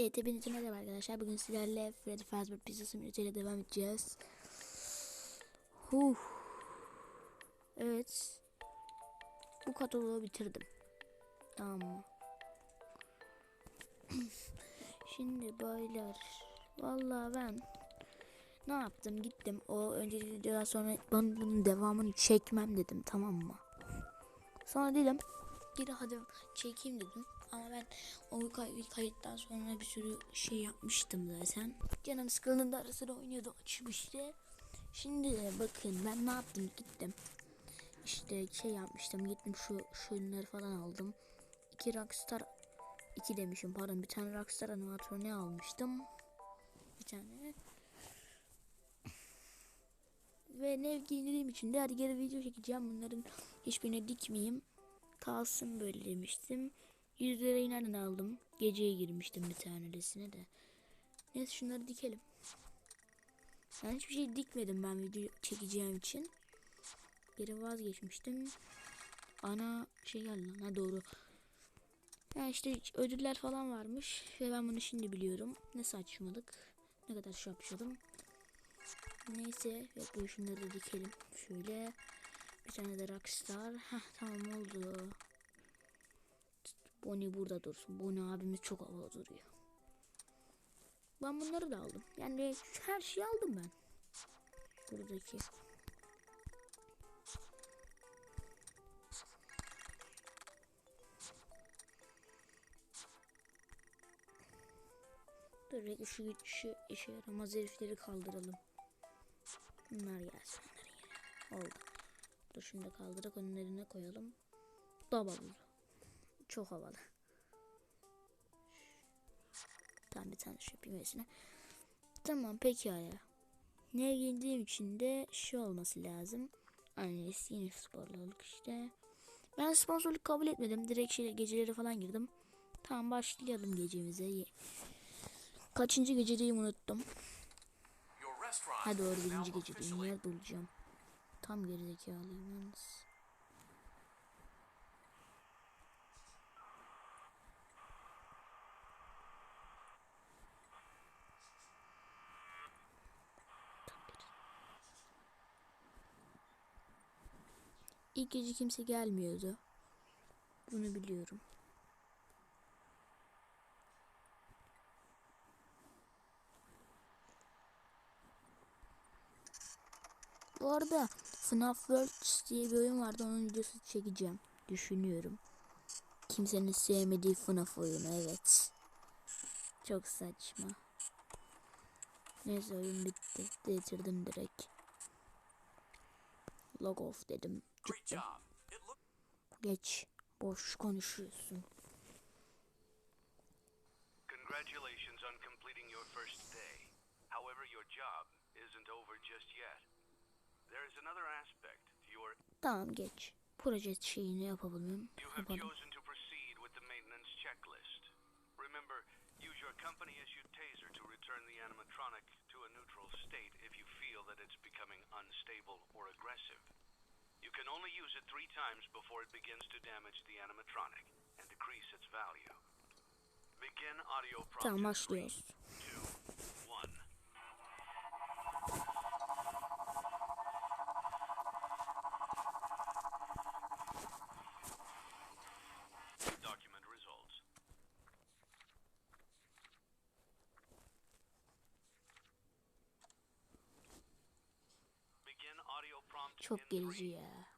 Evet hepinize merhaba arkadaşlar. Bugün sizlerle Freddy Fazbear Pizza Simulator ile devam edeceğiz. Huh. Evet. Bu kataloğu bitirdim. Tamam mı? Şimdi baylar. Vallahi ben ne yaptım? Gittim. O önceki videodan sonra ben bunun devamını çekmem dedim. Tamam mı? Sonra dedim geri hadi çekeyim dedim. Ama ben o kay kayıttan sonra bir sürü şey yapmıştım zaten. Canım sıkıldığında ara sıra oynuyordu açıp işte. Şimdi bakın ben ne yaptım gittim. İşte şey yapmıştım gittim şu şunları falan aldım. İki Rockstar iki demişim pardon bir tane Rockstar animatronu almıştım. Bir tane. Ve ne giyindiğim için de hadi geri video çekeceğim. Bunların hiçbirine dikmeyeyim. Kalsın böyle demiştim. 100 lirayı nereden aldım? Geceye girmiştim bir tanesine de. Neyse şunları dikelim. Ben hiçbir şey dikmedim ben video çekeceğim için. Geri vazgeçmiştim. Ana şey geldi lan ha doğru. Ya işte ödüller falan varmış ve ben bunu şimdi biliyorum. Ne saçmalık. Ne kadar şapşalım. Neyse bekle şunları da dikelim. Şöyle bir tane de Rockstar. Heh tamam oldu. Bonnie burada dursun. Bonnie abimiz çok havalı duruyor. Ben bunları da aldım. Yani her şeyi aldım ben. Buradaki. Dur bekle şu, şu işe yaramaz herifleri kaldıralım. Bunlar gelsin onların yerine. Oldu. Dur kaldırarak onun yerine koyalım. Buldu. Çok havalı. Tamam bir tane şey yapayım öylesine. Tamam pekala. Ne giydiğim için de şu olması lazım. Aynen yine sponsorluk işte. Ben sponsorluk kabul etmedim. Direkt şey, geceleri falan girdim. Tamam başlayalım gecemize. Kaçıncı gecedeyim unuttum. Ha doğru birinci gecedeyim. Yer bulacağım. Tam gerizekalıyım yalnız. İlk gece kimse gelmiyordu. Bunu biliyorum. Bu arada FNAF Worlds diye bir oyun vardı. Onun videosu çekeceğim. Düşünüyorum. Kimsenin sevmediği FNAF oyunu. Evet. Çok saçma. Neyse oyun bitti. Bitirdim direkt. Log off dedim. Çıktım. Geç. Boş konuşuyorsun. Congratulations on completing your first day. However, your job Tamam geç. Proje şeyini yapabilirim. Yapalım. you can only use it three times before it begins to damage the animatronic and decrease its value. Begin audio prompt. Tamam başlıyoruz. three, two, one. Document results. Begin audio prompt Çok gerici ya.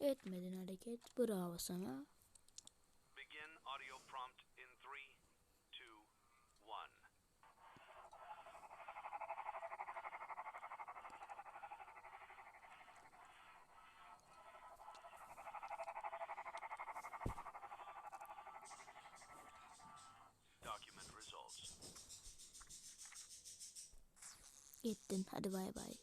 Etmedin hareket. Bravo sana. Begin audio prompt in three, two, one. Document results. Gittin. Hadi bay bay.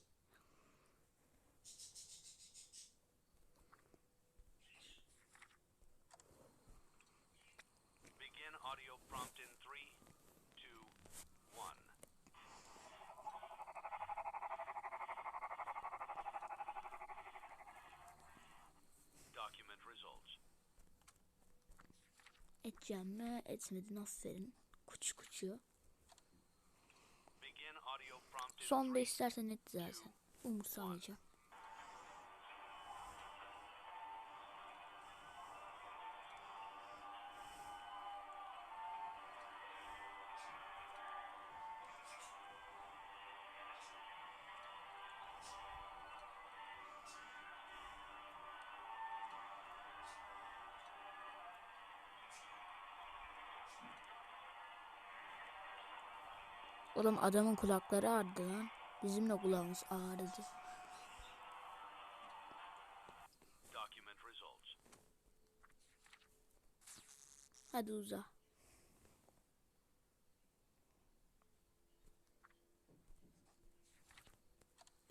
prompt in three, two, one. Document results. Edeceğim mi? Etmedin aferin. Kuç kuçuyor. Begin audio three, istersen et zaten. Umursamayacağım. Oğlum adamın kulakları ağrıdı lan. Bizim de kulağımız ağrıdı. Hadi uza.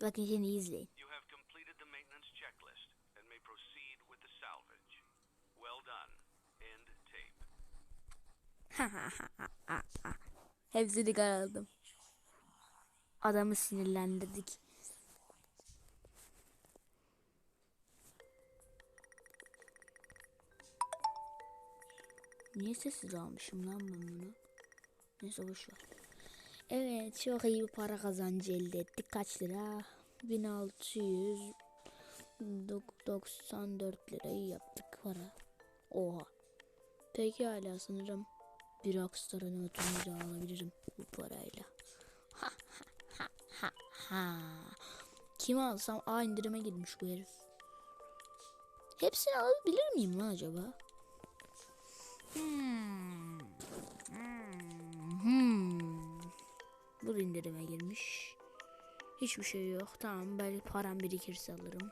Bakın şimdi izleyin. You have completed the maintenance Hepsini karaladım. Adamı sinirlendirdik. Niye sessiz almışım lan ben bunu? Neyse boş ver. Evet çok iyi bir para kazancı elde ettik. Kaç lira? 1694 lirayı yaptık para. Oha. Peki hala sanırım bir Rockstar'ın de alabilirim bu parayla. Ha ha ha ha ha. Kimi alsam a indirime girmiş bu herif. Hepsini alabilir miyim lan acaba? Hmm. Hmm. Hmm. Bu da indirime girmiş. Hiçbir şey yok. Tamam belki param birikirse alırım.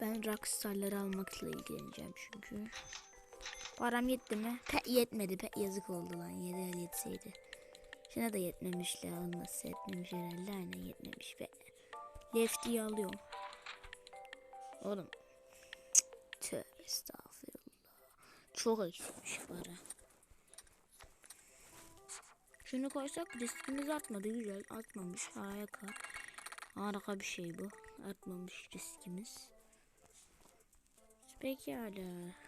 Ben Rockstar'ları almakla ilgileneceğim çünkü. Param yetti mi? Pe yetmedi. Pe yazık oldu lan. Yedi yetseydi. Şuna da yetmemiş la. Nasıl yetmemiş herhalde. Aynen yetmemiş be. Lefty'yi alıyorum. Oğlum. Tövbe estağfurullah. Çok eksikmiş para. Şunu koysak riskimiz artmadı. Güzel. Artmamış. Harika. Harika bir şey bu. Artmamış riskimiz. Pekala.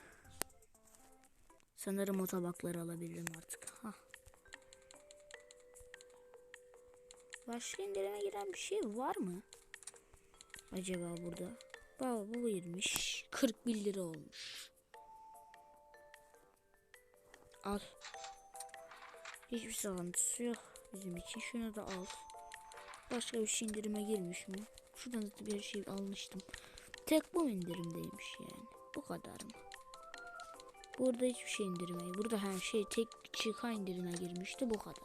Sanırım o tabakları alabilirim artık. Hah. Başka indirime giren bir şey var mı? Acaba burada? Baba bu girmiş. 41 lira olmuş. Al. Hiçbir sıkıntısı yok bizim için. Şunu da al. Başka bir şey indirime girmiş mi? Şuradan da bir şey almıştım. Tek bu indirimdeymiş yani. Bu kadar mı? Burada hiçbir şey indirime. Burada her şey tek çıka indirime girmişti. Bu kadar.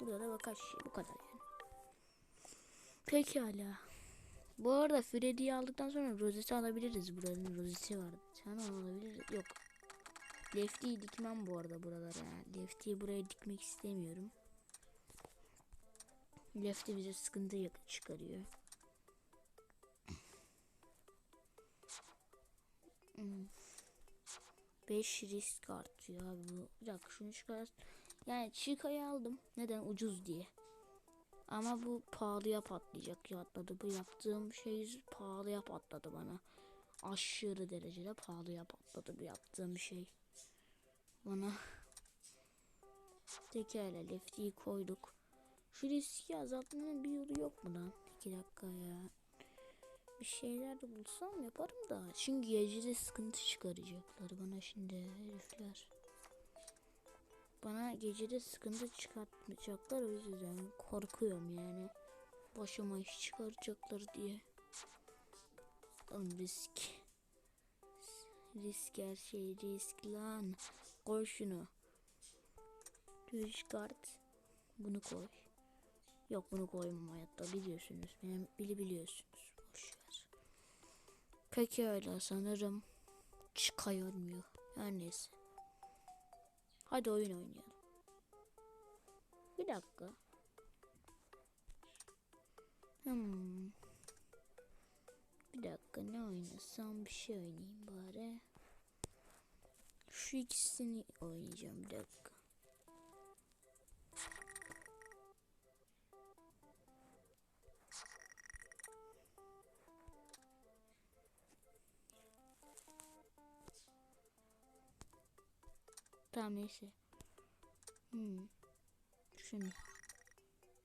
Burada da birkaç şey. Bu kadar yani. Pekala. Bu arada Freddy'yi aldıktan sonra rozeti alabiliriz. Buranın rozeti var. Sen alabiliriz. Yok. Lefty'yi dikmem bu arada buralara. Lefty'yi buraya dikmek istemiyorum. Lefty bize sıkıntı çıkarıyor. Hmm. 5 risk artıyor abi bu. Dakika şunu çıkar. Yani Chica'yı aldım. Neden? Ucuz diye. Ama bu pahalıya patlayacak ya atladı. Bu yaptığım şey pahalıya patladı bana. Aşırı derecede pahalıya patladı bu yaptığım şey. Bana Tekrar leftiyi koyduk. Şu riski azaltmanın bir yolu yok mu lan? İki dakika ya. Bir şeyler de bulsam yaparım da. Çünkü gecede sıkıntı çıkaracaklar bana şimdi herifler. Bana gecede sıkıntı çıkartmayacaklar o yüzden korkuyorum yani. Başıma iş çıkaracaklar diye. Oğlum risk. Risk her şey risk lan. Koy şunu. Düz kart. Bunu koy. Yok bunu koymam hayatta biliyorsunuz. Benim bili biliyorsunuz. Peki öyle sanırım. Çıkayılmıyor. Her neyse. Hadi oyun oynayalım. Bir dakika. Hmm. Bir dakika ne oynasam bir şey oynayayım bari. Şu ikisini oynayacağım bir dakika. Tamam neyse. Hmm. Şunu.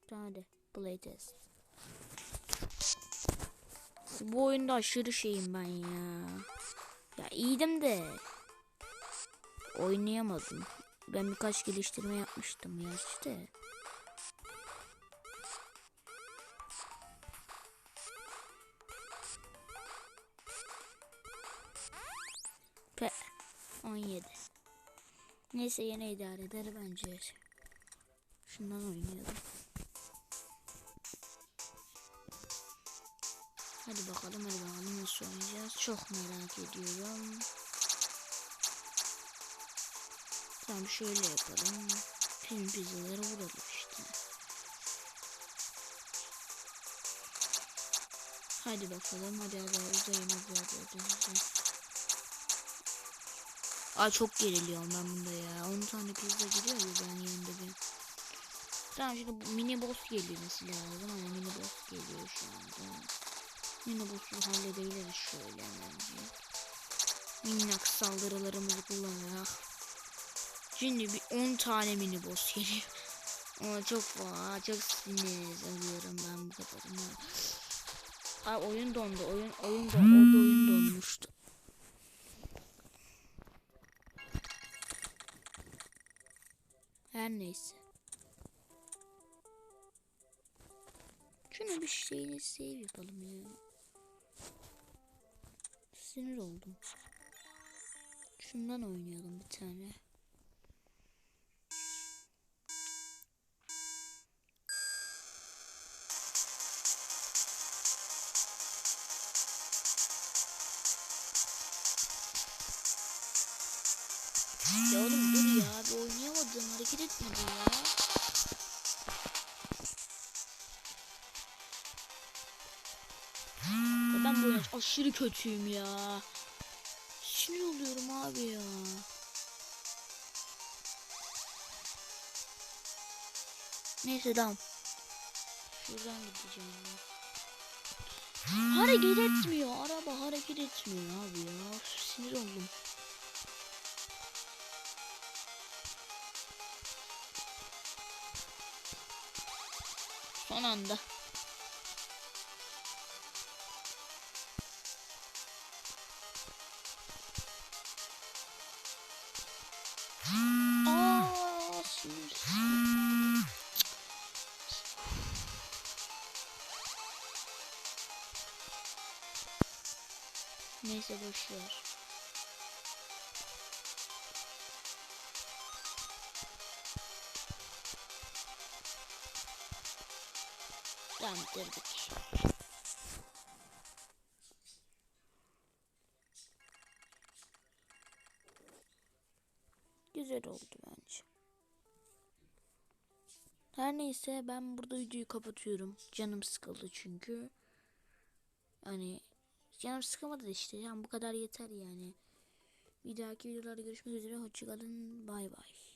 Tamam hadi. Play test. Bu oyunda aşırı şeyim ben ya. Ya iyiydim de. Oynayamadım. Ben birkaç geliştirme yapmıştım ya işte. Pe 17. Neyse yine idare eder bence. Şundan oynayalım. Hadi bakalım hadi bakalım nasıl oynayacağız. Çok merak ediyorum. Tamam şöyle yapalım. Film pizzaları vuralım işte. Hadi bakalım hadi hadi uzayın hadi hadi hadi. hadi. Aa çok geriliyorum ben bunda ya. 10 tane pizza giriyor ya ben yanında bir. Tamam şimdi mini boss geliyor mesela lazım ama mini boss geliyor şu anda. Mini boss'u halledebiliriz şöyle hemen. Minnak saldırılarımızı kullanarak. Şimdi bir 10 tane mini boss geliyor. Ama çok aa, çok sinir alıyorum ben bu kadarını. Ay oyun dondu. Oyun oyun don orada oyun donmuştu. Her neyse. Şunu bir şeyle save yapalım ya. Sinir oldum. Şundan oynayalım bir tane. Ben bu oyuna aşırı kötüyüm ya. Sinir oluyorum abi ya. Neyse tamam. Şuradan gideceğim ya. Hareket etmiyor. Araba hareket etmiyor abi ya. Sinir oldum. Son anda. Neyse boş bitirdik. Güzel oldu bence. Her neyse ben burada videoyu kapatıyorum. Canım sıkıldı çünkü. Hani canım sıkılmadı işte. Yani bu kadar yeter yani. Bir dahaki videolarda görüşmek üzere. Hoşçakalın. Bay bay.